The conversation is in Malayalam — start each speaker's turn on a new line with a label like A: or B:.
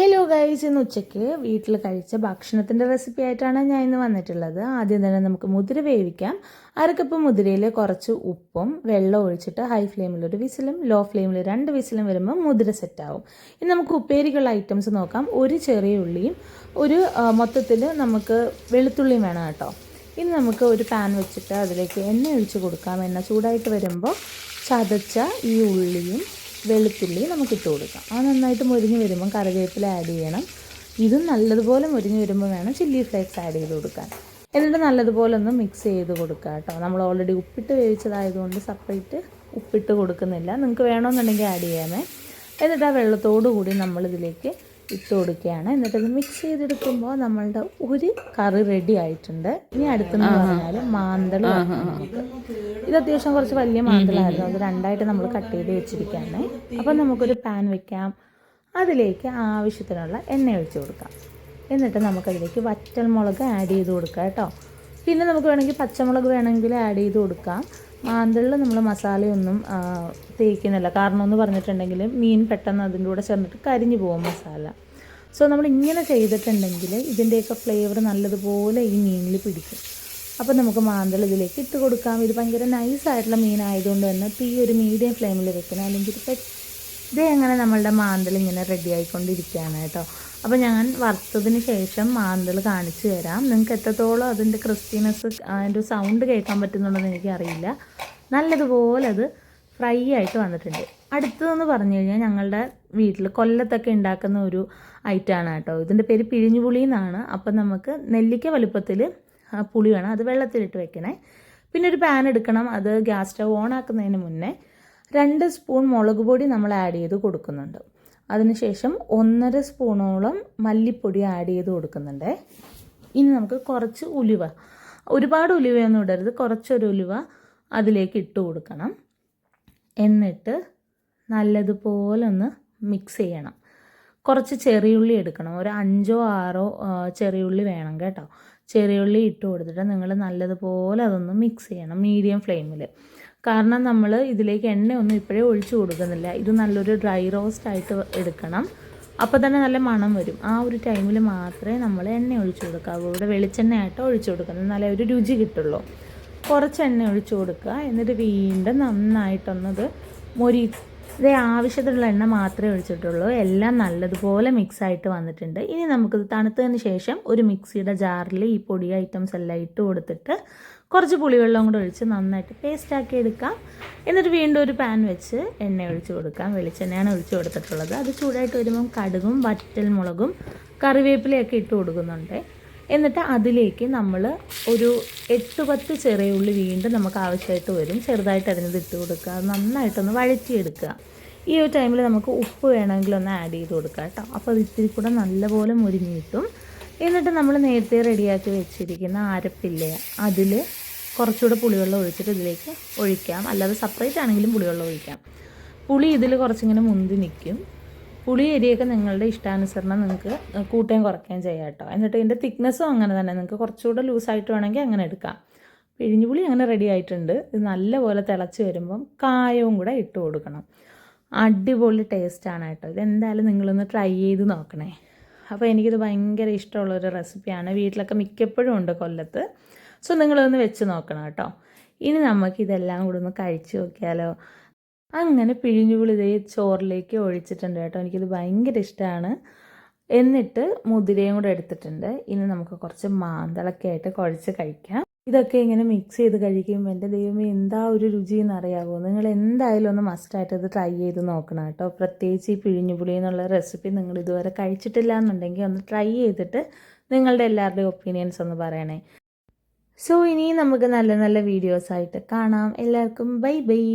A: ഹലോ ഗൈസ് ഇന്ന് ഉച്ചയ്ക്ക് വീട്ടിൽ കഴിച്ച ഭക്ഷണത്തിന്റെ റെസിപ്പി ആയിട്ടാണ് ഞാൻ ഇന്ന് വന്നിട്ടുള്ളത്. ആദ്യം തന്നെ നമുക്ക് മുതിര വേവിക്കാം. അരക്കപ്പ് മുതിരയിൽ കുറച്ച് ഉപ്പും വെള്ളം ഒഴിച്ചിട്ട് ഹൈ ഫ്ലെയിമിൽ ഒരു വിസിലും ലോ ഫ്ലെയിമിൽ രണ്ട് വിസിലും വരുമ്പോൾ മുതിര സെറ്റാവും ഇനി നമുക്ക് ഉപ്പേരിക്കുള്ള ഐറ്റംസ് നോക്കാം. ഒരു ചെറിയ ഉള്ളിയും ഒരു മൊത്തത്തിൽ നമുക്ക് വെളുത്തുള്ളിയും വേണം കേട്ടോ. ഇനി നമുക്ക് ഒരു പാൻ വെച്ചിട്ട് അതിലേക്ക് എണ്ണ ഒഴിച്ച് കൊടുക്കാം. എണ്ണ ചൂടായിട്ട് വരുമ്പോൾ ചതച്ച ഈ ഉള്ളിയും വെളുത്തുള്ളി നമുക്ക് ഇട്ട് കൊടുക്കാം. അത് നന്നായിട്ട് മുരിഞ്ഞ് വരുമ്പം കറിവേപ്പില ആഡ് ചെയ്യണം. ഇതും നല്ലതുപോലെ മുരിഞ്ഞ് വരുമ്പോൾ വേണം ചില്ലി ഫ്ലേക്സ് ആഡ് ചെയ്ത് കൊടുക്കാൻ. എന്നിട്ട് നല്ലതുപോലെ ഒന്ന് മിക്സ് ചെയ്ത് കൊടുക്കുക കേട്ടോ. നമ്മൾ ഓൾറെഡി ഉപ്പിട്ട് വേവിച്ചതായതുകൊണ്ട് സെപ്പറേറ്റ് ഉപ്പിട്ട് കൊടുക്കുന്നില്ല. നിങ്ങൾക്ക് വേണമെന്നുണ്ടെങ്കിൽ ആഡ് ചെയ്യാമേ. എന്നിട്ട് ആ വെള്ളത്തോടു കൂടി നമ്മളിതിലേക്ക് ഇട്ട് കൊടുക്കുകയാണ്. എന്നിട്ട് മിക്സ് ചെയ്തെടുക്കുമ്പോൾ നമ്മളുടെ ഒരു കറി റെഡി ആയിട്ടുണ്ട്. ഇനി അടുത്തെന്ന് പറഞ്ഞാൽ നമുക്ക് ഇത് അത്യാവശ്യം കുറച്ച് വലിയ മാന്തളായിരുന്നു. അത് രണ്ടായിട്ട് നമ്മൾ കട്ട് ചെയ്ത് വെച്ചിരിക്കുകയാണ്. അപ്പം നമുക്കൊരു പാൻ വെക്കാം. അതിലേക്ക് ആവശ്യത്തിനുള്ള എണ്ണ ഒഴിച്ച് കൊടുക്കാം. എന്നിട്ട് നമുക്കതിലേക്ക് വറ്റൽ മുളക് ആഡ് ചെയ്ത് കൊടുക്കാം കേട്ടോ. പിന്നെ നമുക്ക് വേണമെങ്കിൽ പച്ചമുളക് വേണമെങ്കിൽ ആഡ് ചെയ്ത് കൊടുക്കാം. മാന്തളിൽ നമ്മൾ മസാലയൊന്നും തേക്കുന്നില്ല. കാരണം എന്ന് പറഞ്ഞിട്ടുണ്ടെങ്കിൽ മീൻ പെട്ടെന്ന് അതിന്റെ കൂടെ ചേർന്നിട്ട് കരിഞ്ഞു പോകും മസാല. സോ നമ്മൾ ഇങ്ങനെ ചെയ്തിട്ടുണ്ടെങ്കിൽ ഇതിന്റെയൊക്കെ ഫ്ലേവർ നല്ലതുപോലെ ഈ മീനിൽ പിടിക്കും. അപ്പോൾ നമുക്ക് മാന്തൾ ഇതിലേക്ക് ഇട്ട് കൊടുക്കാം. ഇത് ഭയങ്കര നൈസായിട്ടുള്ള മീനായതുകൊണ്ട് തന്നെ തീ ഒരു മീഡിയം ഫ്ലെയിമിൽ വെക്കണം. അല്ലെങ്കിൽ ഇത് ഇതേ അങ്ങനെ നമ്മളുടെ മാന്തൽ ഇങ്ങനെ റെഡി ആയിക്കൊണ്ടിരിക്കുകയാണ് കേട്ടോ. അപ്പോൾ ഞാൻ വറുത്തതിന് ശേഷം മാന്തൽ കാണിച്ചു തരാം. നിങ്ങൾക്ക് എത്രത്തോളം അതിന്റെ ക്രിസ്പിനെസ് അതിന്റെ സൗണ്ട് കേൾക്കാൻ പറ്റുന്നുണ്ടെന്ന് എനിക്കറിയില്ല. നല്ലതുപോലെ അത് ഫ്രൈ ആയിട്ട് വന്നിട്ടുണ്ട്. അടുത്തതെന്ന് പറഞ്ഞു കഴിഞ്ഞാൽ ഞങ്ങളുടെ വീട്ടിൽ കൊല്ലത്തൊക്കെ ഉണ്ടാക്കുന്ന ഒരു ഐറ്റമാണ് കേട്ടോ. ഇതിന്റെ പേര് പിഴിഞ്ഞുപുളി എന്നാണ്. അപ്പം നമുക്ക് നെല്ലിക്ക വലുപ്പത്തിൽ പുളി വേണം. അത് വെള്ളത്തിലിട്ട് വെക്കണേ. പിന്നെ ഒരു പാൻ എടുക്കണം. അത് ഗ്യാസ് സ്റ്റവ് ഓൺ ആക്കുന്നതിന് മുന്നേ രണ്ട് സ്പൂൺ മുളക് പൊടി നമ്മൾ ആഡ് ചെയ്ത് കൊടുക്കുന്നുണ്ട്. അതിനുശേഷം ഒന്നര സ്പൂണോളം മല്ലിപ്പൊടി ആഡ് ചെയ്ത് കൊടുക്കുന്നുണ്ട്. ഇനി നമുക്ക് കുറച്ച് ഉലുവ. ഒരുപാട് ഉലുവയൊന്നും ഇടരുത്. കുറച്ചൊരു ഉലുവ അതിലേക്ക് ഇട്ട് കൊടുക്കണം. എന്നിട്ട് നല്ലതുപോലെ ഒന്ന് മിക്സ് ചെയ്യണം. കുറച്ച് ചെറിയുള്ളി എടുക്കണം. ഒരു അഞ്ചോ ആറോ ചെറിയുള്ളി വേണം കേട്ടോ. ചെറിയുള്ളി ഇട്ട് കൊടുത്തിട്ട് നിങ്ങൾ നല്ലതുപോലെ അതൊന്ന് മിക്സ് ചെയ്യണം. മീഡിയം ഫ്ലെയിമിൽ കാരണം നമ്മൾ ഇതിലേക്ക് എണ്ണയൊന്നും ഇപ്പോഴേ ഒഴിച്ചു കൊടുക്കുന്നില്ല. ഇത് നല്ലൊരു ഡ്രൈ റോസ്റ്റ് ആയിട്ട് എടുക്കണം. അപ്പോൾ തന്നെ നല്ല മണം വരും. ആ ഒരു ടൈമിൽ മാത്രമേ നമ്മൾ എണ്ണ ഒഴിച്ചു കൊടുക്കാവൂ. ഇവിടെ വെളിച്ചെണ്ണയായിട്ട് ഒഴിച്ചു കൊടുക്കുന്നത്. നല്ല ഒരു രുചി കിട്ടുള്ളൂ. കുറച്ച് എണ്ണ ഒഴിച്ചു കൊടുക്കുക. എന്നിട്ട് വീണ്ടും നന്നായിട്ടൊന്നത് മൊരി ഇതേ ആവശ്യത്തിലുള്ള എണ്ണ മാത്രമേ ഒഴിച്ചിട്ടുള്ളൂ. എല്ലാം നല്ലതുപോലെ മിക്സ് ആയിട്ട് വന്നിട്ടുണ്ട്. ഇനി നമുക്കിത് തണുത്തതിന് ശേഷം ഒരു മിക്സിയുടെ ജാറിൽ ഈ പൊടി ഐറ്റംസ് എല്ലാം ഇട്ട് കൊടുത്തിട്ട് കുറച്ച് പുളിവെള്ളം കൂടെ ഒഴിച്ച് നന്നായിട്ട് പേസ്റ്റ് ആക്കി എടുക്കാം. എന്നിട്ട് വീണ്ടും ഒരു പാൻ വെച്ച് എണ്ണ ഒഴിച്ച് കൊടുക്കാം. വെളിച്ചെണ്ണയാണ് ഒഴിച്ച് കൊടുത്തിട്ടുള്ളത്. അത് ചൂടായിട്ട് വരുമ്പം കടുകും വറ്റൽ മുളകും കറിവേപ്പിലയൊക്കെ ഇട്ട് കൊടുക്കുന്നുണ്ട്. എന്നിട്ട് അതിലേക്ക് നമ്മൾ ഒരു എട്ട് പത്ത് ചെറിയ ഉള്ളി വീണ്ടും നമുക്ക് ആവശ്യമായിട്ട് വരും. ചെറുതായിട്ട് അതിനത് ഇട്ട് കൊടുക്കുക. നന്നായിട്ടൊന്ന് വഴറ്റിയെടുക്കുക. ഈ ഒരു ടൈമിൽ നമുക്ക് ഉപ്പ് വേണമെങ്കിൽ ഒന്ന് ആഡ് ചെയ്ത് കൊടുക്കുക കേട്ടോ. അപ്പോൾ അത് ഇത്തിരി കൂടെ നല്ലപോലെ മുരിഞ്ഞ് കിട്ടും. എന്നിട്ട് നമ്മൾ നേരത്തെ റെഡിയാക്കി വെച്ചിരിക്കുന്ന അരപ്പില്ലേ അതിൽ കുറച്ചുകൂടെ പുളിവെള്ളം ഒഴിച്ചിട്ട് ഇതിലേക്ക് ഒഴിക്കാം. അല്ലാതെ സെപ്പറേറ്റ് ആണെങ്കിലും പുളിവെള്ളം ഒഴിക്കാം. പുളി ഇതിൽ കുറച്ചിങ്ങനെ മുന്തി നിൽക്കും പുളി എരിയൊക്കെ നിങ്ങളുടെ ഇഷ്ടാനുസരണം നിങ്ങൾക്ക് കൂട്ടുകയും കുറയ്ക്കുകയും ചെയ്യാം കേട്ടോ. എന്നിട്ട് ഇതിന്റെ തിക്നെസ്സും അങ്ങനെ തന്നെ. നിങ്ങൾക്ക് കുറച്ചുകൂടെ ലൂസായിട്ട് വേണമെങ്കിൽ അങ്ങനെ എടുക്കാം. പിഴിഞ്ഞുപുളി അങ്ങനെ റെഡി ആയിട്ടുണ്ട്. ഇത് നല്ലപോലെ തിളച്ച് വരുമ്പം കായവും കൂടെ ഇട്ട് കൊടുക്കണം. അടിപൊളി ടേസ്റ്റാണ് കേട്ടോ. ഇതെന്തായാലും നിങ്ങളൊന്ന് ട്രൈ ചെയ്ത് നോക്കണേ. അപ്പോൾ എനിക്കിത് ഭയങ്കര ഇഷ്ടമുള്ളൊരു റെസിപ്പിയാണ് വീട്ടിലൊക്കെ മിക്കപ്പോഴും ഉണ്ട് കൊല്ലത്ത്. സോ നിങ്ങളൊന്ന് വെച്ച് നോക്കണം കേട്ടോ. ഇനി നമുക്ക് ഇതെല്ലാം കൂടെ ഒന്ന് കഴിച്ചു നോക്കിയാലോ? അങ്ങനെ പിഴിഞ്ഞുപുളി ഇതേ ചോറിലേക്ക് ഒഴിച്ചിട്ടുണ്ട് കേട്ടോ. എനിക്കിത് ഭയങ്കര ഇഷ്ടമാണ് എന്നിട്ട് മുതിരയും കൂടെ എടുത്തിട്ടുണ്ട്. ഇനി നമുക്ക് കുറച്ച് മാന്തളൊക്കെ ആയിട്ട് കുഴച്ച് കഴിക്കാം. ഇതൊക്കെ ഇങ്ങനെ മിക്സ് ചെയ്ത് കഴിക്കുമ്പോൾ എന്റെ ദൈവമേ എന്താ ഒരു രുചി എന്നറിയാമോ നിങ്ങൾ എന്തായാലും ഒന്ന് മസ്റ്റായിട്ട് ഇത് ട്രൈ ചെയ്ത് നോക്കണം കേട്ടോ. പ്രത്യേകിച്ച് ഈ പിഴിഞ്ഞുപുളി എന്നുള്ള റെസിപ്പി നിങ്ങൾ ഇതുവരെ കഴിച്ചിട്ടില്ല എന്നുണ്ടെങ്കിൽ ഒന്ന് ട്രൈ ചെയ്തിട്ട് നിങ്ങളുടെ എല്ലാവരുടെയും ഒപ്പീനിയൻസ് ഒന്ന് പറയണേ. സോ ഇനിയും നമുക്ക് നല്ല നല്ല വീഡിയോസായിട്ട് കാണാം. എല്ലാവർക്കും ബൈ ബൈ